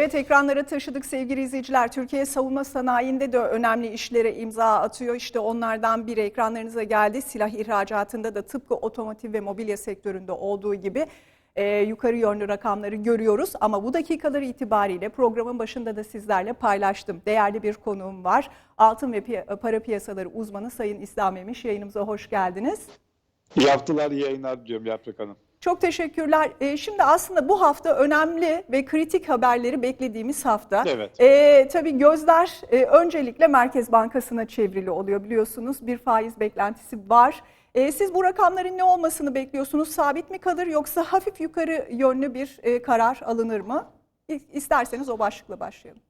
Evet ekranlara taşıdık sevgili izleyiciler. Türkiye savunma sanayinde de önemli işlere imza atıyor. İşte onlardan biri ekranlarınıza geldi. Silah ihracatında da tıpkı otomotiv ve mobilya sektöründe olduğu gibi e, yukarı yönlü rakamları görüyoruz. Ama bu dakikalar itibariyle programın başında da sizlerle paylaştım. Değerli bir konuğum var. Altın ve para piyasaları uzmanı Sayın İslam Emiş yayınımıza hoş geldiniz. İyi haftalar, iyi yayınlar diyorum Yaprak Hanım. Çok teşekkürler. Ee, Şimdi aslında bu hafta önemli ve kritik haberleri beklediğimiz hafta. Evet. Ee, tabii gözler e, öncelikle Merkez Bankası'na çevrili oluyor biliyorsunuz. Bir faiz beklentisi var. Ee, siz bu rakamların ne olmasını bekliyorsunuz? Sabit mi kalır yoksa hafif yukarı yönlü bir e, karar alınır mı? İsterseniz o başlıkla başlayalım.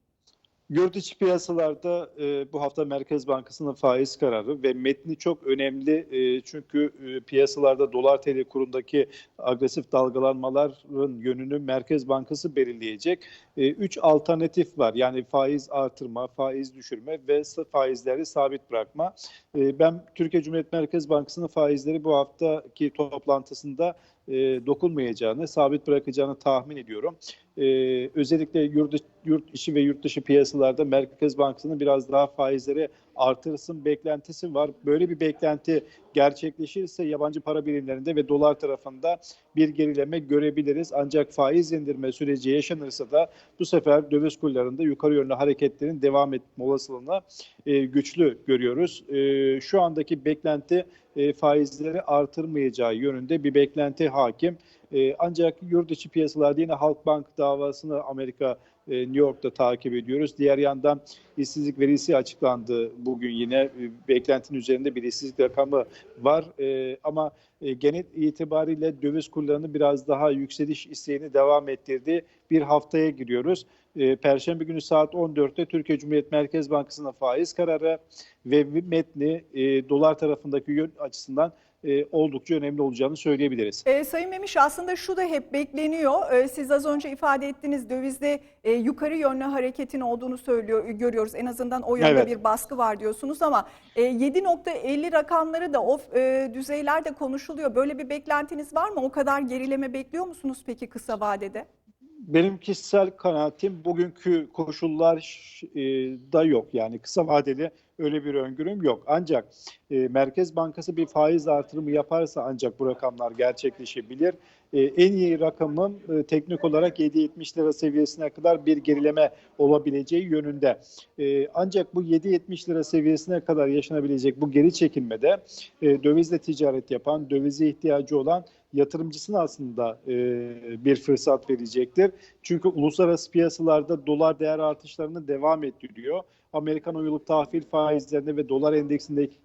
Yurt içi piyasalarda e, bu hafta Merkez Bankası'nın faiz kararı ve metni çok önemli E, çünkü e, piyasalarda dolar TL kurundaki agresif dalgalanmaların yönünü Merkez Bankası belirleyecek. E, üç alternatif var yani faiz artırma, faiz düşürme ve faizleri sabit bırakma. E, ben Türkiye Cumhuriyet Merkez Bankası'nın faizleri bu haftaki toplantısında e, dokunmayacağını, sabit bırakacağını tahmin ediyorum. Ee, özellikle yurt, yurt içi ve yurt dışı piyasalarda Merkez Bankası'nın biraz daha faizleri artırsın beklentisi var. Böyle bir beklenti gerçekleşirse yabancı para birimlerinde ve dolar tarafında bir gerileme görebiliriz. Ancak faiz indirme süreci yaşanırsa da bu sefer döviz kurlarında yukarı yönlü hareketlerin devam etme olasılığını e, güçlü görüyoruz. E, şu andaki beklenti e, faizleri artırmayacağı yönünde bir beklenti hakim. E, ancak yurt içi piyasalarda yine Halkbank davasını Amerika e, New York'ta takip ediyoruz. Diğer yandan işsizlik verisi açıklandı bugün yine. E, beklentinin üzerinde bir işsizlik rakamı var. E, ama e, genel itibariyle döviz kurlarını biraz daha yükseliş isteğini devam ettirdi. Bir haftaya giriyoruz. E, Perşembe günü saat 14'te Türkiye Cumhuriyet Merkez Bankası'nın faiz kararı ve metni e, dolar tarafındaki yön açısından e, oldukça önemli olacağını söyleyebiliriz. Ee, Sayın Memiş aslında şu da hep bekleniyor. Ee, siz az önce ifade ettiniz dövizde e, yukarı yönlü hareketin olduğunu söylüyor görüyoruz. En azından o yönde Evet. bir baskı var diyorsunuz ama e, 7.50 rakamları da o e, düzeylerde konuşuluyor. Böyle bir beklentiniz var mı? O kadar gerileme bekliyor musunuz peki kısa vadede? Benim kişisel kanaatim bugünkü koşullar e, da yok. Yani kısa vadeli öyle bir öngörüm yok. Ancak e, Merkez Bankası bir faiz artırımı yaparsa ancak bu rakamlar gerçekleşebilir. E, en iyi rakamın e, teknik olarak 7.70 lira seviyesine kadar bir gerileme olabileceği yönünde. E, ancak bu 7.70 lira seviyesine kadar yaşanabilecek bu geri çekilmede e, dövizle ticaret yapan, dövize ihtiyacı olan yatırımcısına aslında bir fırsat verecektir. Çünkü uluslararası piyasalarda dolar değer artışlarını devam ettiriyor. Amerikan oyuluk tahvil faizlerinde ve dolar endeksindeki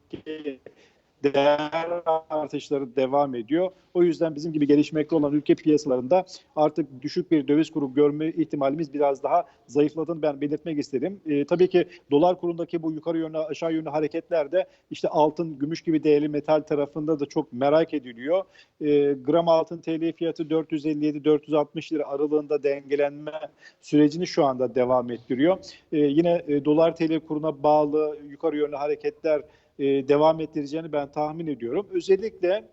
değer artışları devam ediyor. O yüzden bizim gibi gelişmekte olan ülke piyasalarında artık düşük bir döviz kuru görme ihtimalimiz biraz daha zayıfladığını ben belirtmek istedim. Ee, tabii ki dolar kurundaki bu yukarı yönlü aşağı yönlü hareketler de işte altın, gümüş gibi değerli metal tarafında da çok merak ediliyor. Ee, gram altın TL fiyatı 457-460 lira aralığında dengelenme sürecini şu anda devam ettiriyor. Ee, yine e, dolar TL kuruna bağlı yukarı yönlü hareketler e, devam ettireceğini ben tahmin ediyorum. Özellikle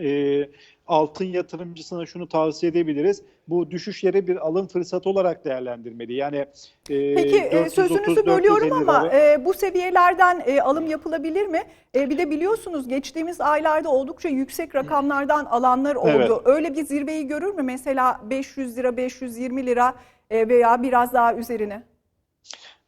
e, altın yatırımcısına şunu tavsiye edebiliriz. Bu düşüşleri bir alım fırsatı olarak değerlendirmeli. Yani e, Peki e, 430, sözünüzü bölüyorum 450 ama e, bu seviyelerden e, alım yapılabilir mi? E, bir de biliyorsunuz geçtiğimiz aylarda oldukça yüksek rakamlardan alanlar oldu. Evet. Öyle bir zirveyi görür mü? Mesela 500 lira, 520 lira e, veya biraz daha üzerine.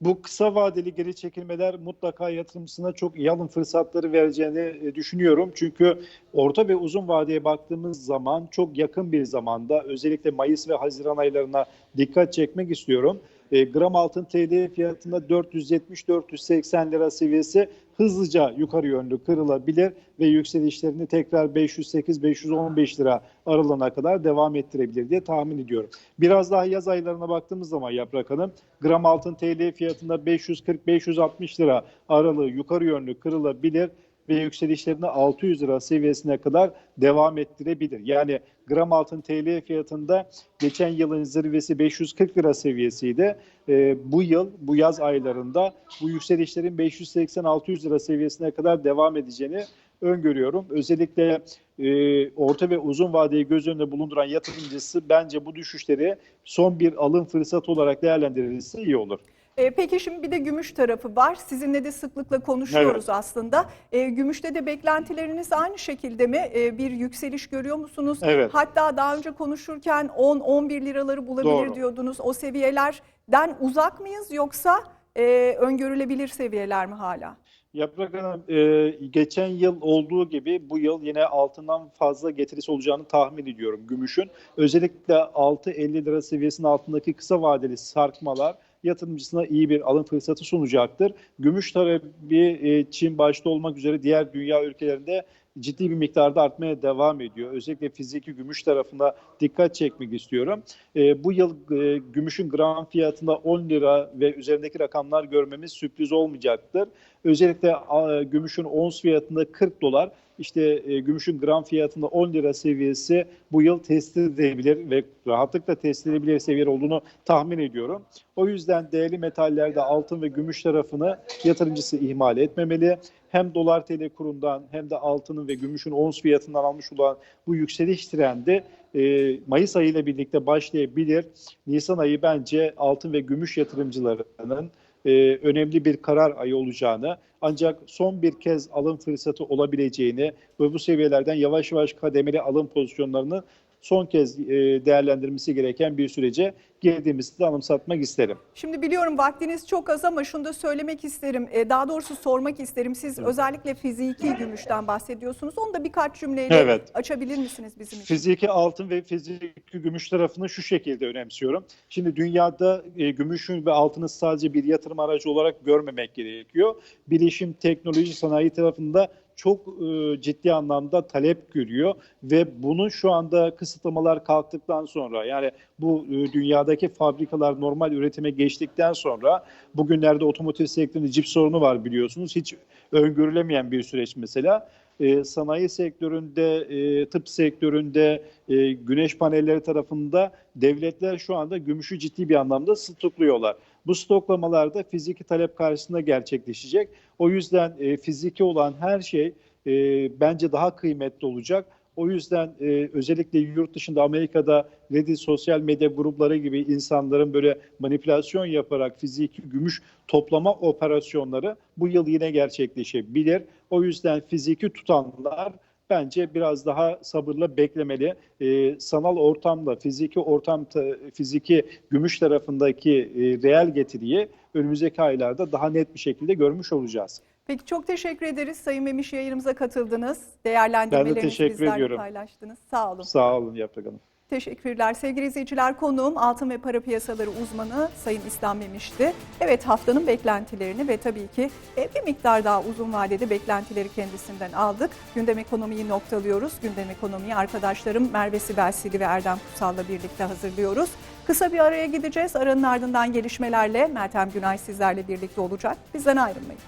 Bu kısa vadeli geri çekilmeler mutlaka yatırımcısına çok iyi fırsatları vereceğini e, düşünüyorum. Çünkü orta ve uzun vadeye baktığımız zaman çok yakın bir zamanda özellikle Mayıs ve Haziran aylarına dikkat çekmek istiyorum. E, gram altın TL fiyatında 470-480 lira seviyesi hızlıca yukarı yönlü kırılabilir ve yükselişlerini tekrar 508-515 lira aralığına kadar devam ettirebilir diye tahmin ediyorum. Biraz daha yaz aylarına baktığımız zaman Yaprak Hanım gram altın TL fiyatında 540-560 lira aralığı yukarı yönlü kırılabilir ve yükselişlerini 600 lira seviyesine kadar devam ettirebilir. Yani gram altın TL fiyatında geçen yılın zirvesi 540 lira seviyesiydi. Ee, bu yıl, bu yaz aylarında bu yükselişlerin 580-600 lira seviyesine kadar devam edeceğini öngörüyorum. Özellikle e, orta ve uzun vadeyi göz önünde bulunduran yatırımcısı bence bu düşüşleri son bir alım fırsatı olarak değerlendirilirse iyi olur. E, Peki şimdi bir de gümüş tarafı var. Sizinle de sıklıkla konuşuyoruz Evet. aslında. E, gümüşte de beklentileriniz aynı şekilde mi? E, bir yükseliş görüyor musunuz? Evet. Hatta daha önce konuşurken 10-11 liraları bulabilir Doğru. diyordunuz. O seviyelerden uzak mıyız yoksa e, öngörülebilir seviyeler mi hala? Yaprak Hanım, e, geçen yıl olduğu gibi bu yıl yine altından fazla getirisi olacağını tahmin ediyorum gümüşün. Özellikle 6.50 lira seviyesinin altındaki kısa vadeli sarkmalar yatırımcısına iyi bir alım fırsatı sunacaktır. Gümüş talebi e, Çin başta olmak üzere diğer dünya ülkelerinde ciddi bir miktarda artmaya devam ediyor. Özellikle fiziki gümüş tarafına dikkat çekmek istiyorum. E, bu yıl e, gümüşün gram fiyatında 10 lira ve üzerindeki rakamlar görmemiz sürpriz olmayacaktır. Özellikle a, gümüşün ons fiyatında 40 dolar, işte e, gümüşün gram fiyatında 10 lira seviyesi bu yıl test edilebilir ve rahatlıkla test edilebilir seviye olduğunu tahmin ediyorum. O yüzden değerli metallerde altın ve gümüş tarafını yatırımcısı ihmal etmemeli. Hem dolar TL kurundan hem de altının ve gümüşün ons fiyatından almış olan bu yükseliş trendi e, Mayıs ayı ile birlikte başlayabilir. Nisan ayı bence altın ve gümüş yatırımcılarının e, önemli bir karar ayı olacağını ancak son bir kez alım fırsatı olabileceğini ve bu seviyelerden yavaş yavaş kademeli alım pozisyonlarını son kez e, değerlendirmesi gereken bir sürece girdiğimizi de anımsatmak isterim. Şimdi biliyorum vaktiniz çok az ama şunu da söylemek isterim. E, daha doğrusu sormak isterim. Siz özellikle fiziki gümüşten bahsediyorsunuz. Onu da birkaç cümleyle Evet. açabilir misiniz bizim için? Fiziki altın ve fiziki gümüş tarafını şu şekilde önemsiyorum. Şimdi dünyada e, gümüşün ve altını sadece bir yatırım aracı olarak görmemek gerekiyor. Bilişim, teknoloji, sanayi tarafında çok e, ciddi anlamda talep görüyor ve bunun şu anda kısıtlamalar kalktıktan sonra yani bu e, dünyadaki fabrikalar normal üretime geçtikten sonra bugünlerde otomotiv sektöründe cip sorunu var biliyorsunuz. Hiç öngörülemeyen bir süreç mesela. E, sanayi sektöründe, e, tıp sektöründe, e, güneş panelleri tarafında devletler şu anda gümüşü ciddi bir anlamda stokluyorlar. Bu stoklamalar da fiziki talep karşısında gerçekleşecek. O yüzden e, fiziki olan her şey e, bence daha kıymetli olacak. O yüzden e, özellikle yurt dışında Amerika'da Reddit sosyal medya grupları gibi insanların böyle manipülasyon yaparak fiziki gümüş toplama operasyonları bu yıl yine gerçekleşebilir. O yüzden fiziki tutanlar bence biraz daha sabırla beklemeli. Ee, sanal ortamla fiziki ortam ta- fiziki gümüş tarafındaki e, reel getiriyi önümüzdeki aylarda daha net bir şekilde görmüş olacağız. Peki çok teşekkür ederiz Sayın Memiş yayınımıza katıldınız. Değerlendirmelerinizi teşekkür bizlerle ediyorum. paylaştınız. Sağ olun. Sağ olun Yaprak Hanım. Teşekkürler. Sevgili izleyiciler konuğum altın ve para piyasaları uzmanı Sayın İslam Memiş'ti. Evet haftanın beklentilerini ve tabii ki e, bir miktar daha uzun vadede beklentileri kendisinden aldık. Gündem ekonomiyi noktalıyoruz. Gündem ekonomiyi arkadaşlarım Merve Sibel Sili ve Erdem Kutsal'la birlikte hazırlıyoruz. Kısa bir araya gideceğiz. Aranın ardından gelişmelerle Meltem Günay sizlerle birlikte olacak. Bizden ayrılmayın.